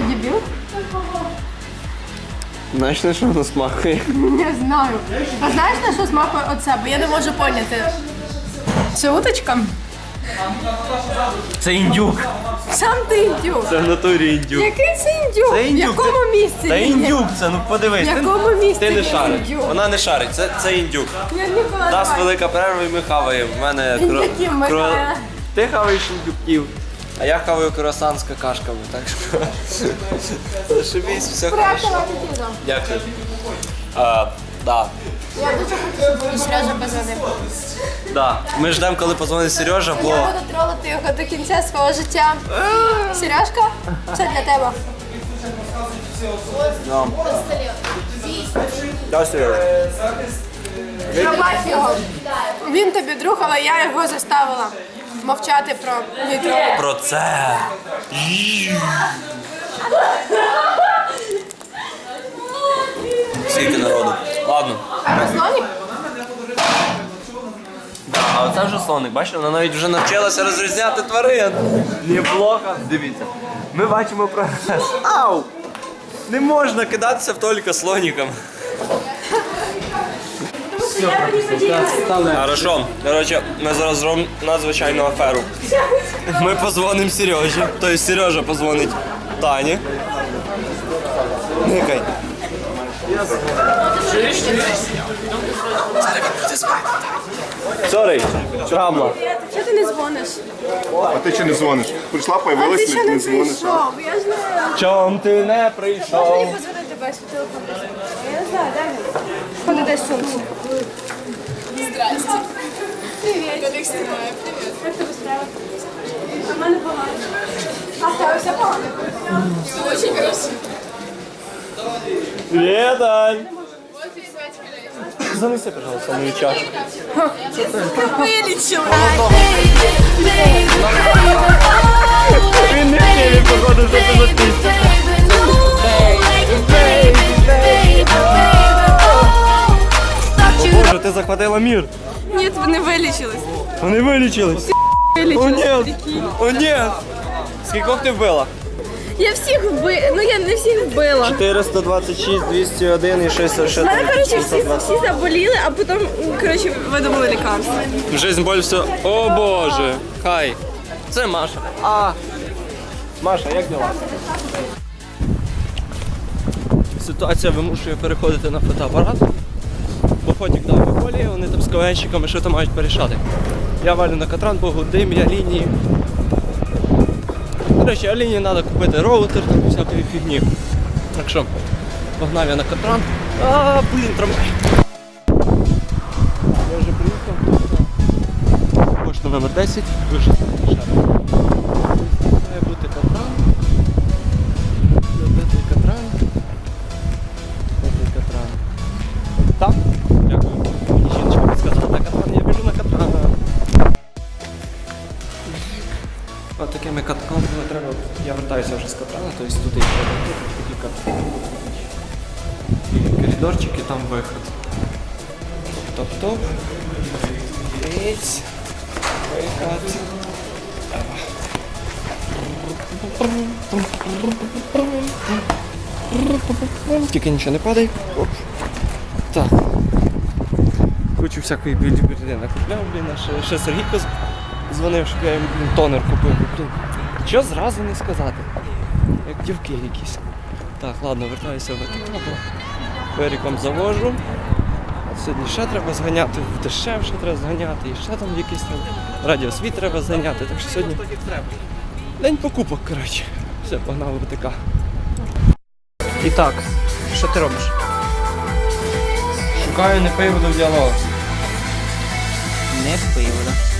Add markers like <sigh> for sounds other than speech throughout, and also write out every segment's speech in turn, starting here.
дебіл? Знаєш, на що воно смакує? Не знаю. А знаєш на що смакує оце? Бо я не можу поняти. Це уточка? Це індюк. Сам ти індюк. Це в натурі індюк. Який це індюк? Це індюк. В якому місці? Та він є? індюк це, ну подивись. В ти- якому місці Ти не він шариш. індюк? Вона не шарить, це, це індюк. Я ніколи У нас велика перерва і ми хаваємо. В мене кро... Ми кро- хаваємо? Ти хаваєш індюків, а я хаваю круасан з какашками, так що. Зашибісь, все хорошо. Дякую. А, да. Я дуже хочу, щоб Сережа позвонив. Да. Ми ждемо, коли позвонить Сережа, бо. Я буду тролити його до кінця свого життя. Сережка, це для тебе. Да. Да, Сережа. Пробач його. Він тобі друг, але я його заставила мовчати про мій. Про це. Скільки народу? Ладно. Слонік? Да, а оце вже слоник, бачите, вона навіть вже навчилася розрізняти тварин. Неплохо. Дивіться. Ми бачимо прогрес. Ау! Не можна кидатися в тільки слоніком. Хорошо. Коротше, ми зараз зробимо надзвичайну аферу. Ми позвонимо Сережі, тобто Сережа позвонить Тані. Никай. Сорі, травма. Чого ти не дзвониш? А ти чи не дзвониш? Прийшла, А ти появилась, ще не, не не дзвониш. прийшов. Я знаю. Чом ти не Можеш прийшов? мені позвонити без телефону? Я не знаю, дай мені. Ходи дай сумку. Здрасте. Привіт. Колік знімає, привіт. Як тебе справа? А в мене погано. А в тебе все погано? Дуже красиво. Привет, Ань. Занеси, пожалуйста, мою чашку. Вилічила. Він не вірить, походу, що. Боже, ти захватила мір. Ні, вони вилічились. Вони вилічились. О, ні. О, ні. Скількох ти вбила? Я всіх вбила. Ну я не всіх вбила. 426, 201 і 666. У мене, коротше, всі, всі заболіли, а потім, коротше, видумали лікарство. Жизнь боль все. О боже. Хай. Це Маша. А. Маша, як діла? Ситуація вимушує переходити на фотоапарат. Бо фотік дав полі, вони там з КВНщиками що там мають порішати. Я валю на катран, бо дим, я лінії. До речі, Аліні треба купити роутер, там всякої фігні. Так що, погнав я на катран. А, блін, трамвай. Я вже приїхав. Пошта номер 10, вище От такими катками треба. Я вертаюся вже з катрана, тобто туди такі катки. І коридорчики, там виход. Топ-топ. Виход. Тільки нічого не падає. Оп. Так. Кучу всякої білі накупляв, блін, ще, Сергійко з- дзвонив, щоб я йому блін, тонер купив. Блін. Що зразу не сказати? Як дівки якісь. Так, ладно, вертаюся в ВТК, бо завожу. Сьогодні ще треба зганяти, в дешевше треба зганяти, і ще там якийсь там радіосвіт треба зганяти. Так що сьогодні день покупок, коротше. Все, погнав в ВТК. І так, що ти робиш? Шукаю не приводу в діалогу. Не появила.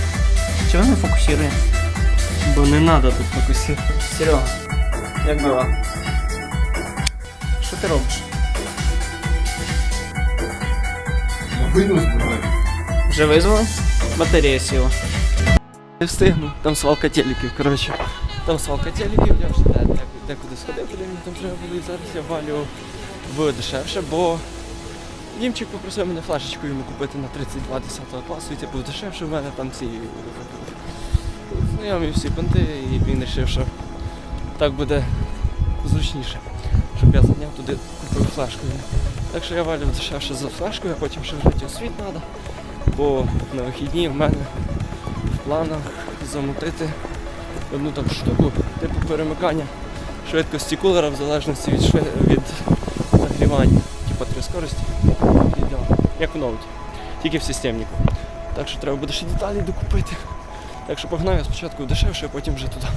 Чего не фокусируем? Бо не треба тут фокусувати. Серега, Як діла? що ти робиш? Вийду з. Вже визвала? Батарея сіла. Не встигну, там свалка телеків, коротше. Там свалка телеків, я вже де, де, декуди сходив, куди мені там треба було, і зараз я валю в дешевше, бо Дімчик попросив мене флешечку йому купити на 32 10 класу, і типу дешевше в мене там ці знайомі всі понти, і він вирішив, що так буде зручніше, щоб я зайняв туди купив флешку. Так що я валю дешевше за флешкою, а потім ще в житті світ треба. Бо на вихідні в мене в планах замутити одну там штуку, типу перемикання швидкості кулера в залежності від, від нагрівання. Типу три скорості. І, Як у ноуті. Тільки в системнику. Так що треба буде ще деталі докупити. Так що погнав я спочатку дешевше, а потім вже туди.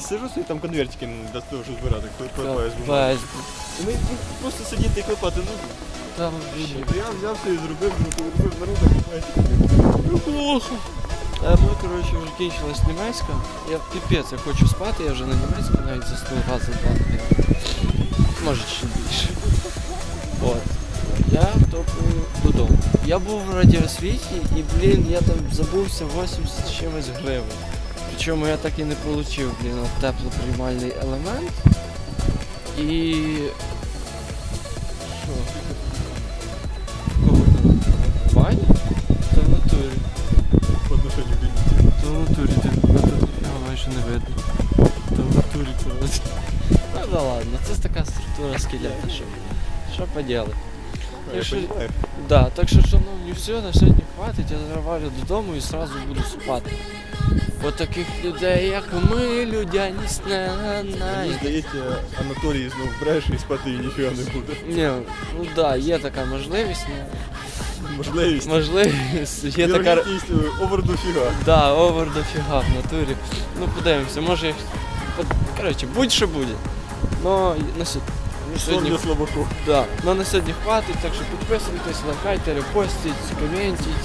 Сижу собі там конвертики для того, щоб збирати, клепаю Ми просто сидіти і клепати, ну, Там я взяв собі, зробив, ну, зробив на плохо. А ми, коротше, вже кінчилась німецька. Я піпець, я хочу спати, я вже на німецьку навіть заснув разом два. Може ще більше. От. Я топу додому. Я був в радіосвіті і, блін, я там забувся 80 чимось гривень. Причому я так і не отримав, блін, теплоприймальний елемент. І. Що? Структура що, що поділи. Я що- Да, так що, шановні, все, на сьогодні хватить, я завалю додому і сразу буду спати. От таких людей, як ми, людяність не Мені знає. здається, Анатолій знов бреше і спати їй ніфіга не буде. Ні, ну да, є така можливість, ну, Можливість. можливість, є така... Вірогідність е, овер до фіга. Да, овер до фіга в натурі. Ну подивимося, може. под- Коротше, будь-що буде. Ну, на сьогодні. На сьогодні, слабаку. <laughs> да. ну, на сьогодні хватить, так що підписуйтесь, лайкайте, репостіть, коментіть.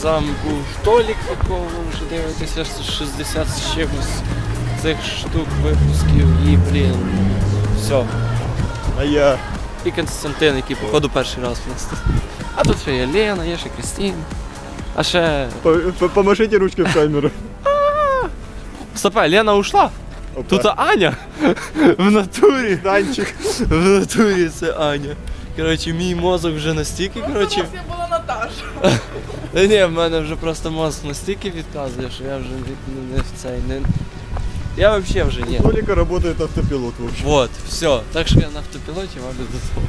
З вами був Толік, якого ви вже дивитеся 60 з чимось цих штук випусків і, блін, все. А я. І Константин, який походу перший раз в нас тут. А тут ще є Лена, є ще Крістін. А ще. По- по- Помашите ручки в камеру. <laughs> Стопе, Лена ушла. Опа. Тут Аня в натурі. Данчик. В натурі це Аня. Коротше, мій мозок вже настільки, коротше. Я була Наташа. Та ні, в мене вже просто мозок настільки відказує, що я вже від, не в цей не. Я взагалі вже ні. Толика работает автопилот, в общем. Вот, все. Так що я на автопілоті валю до того.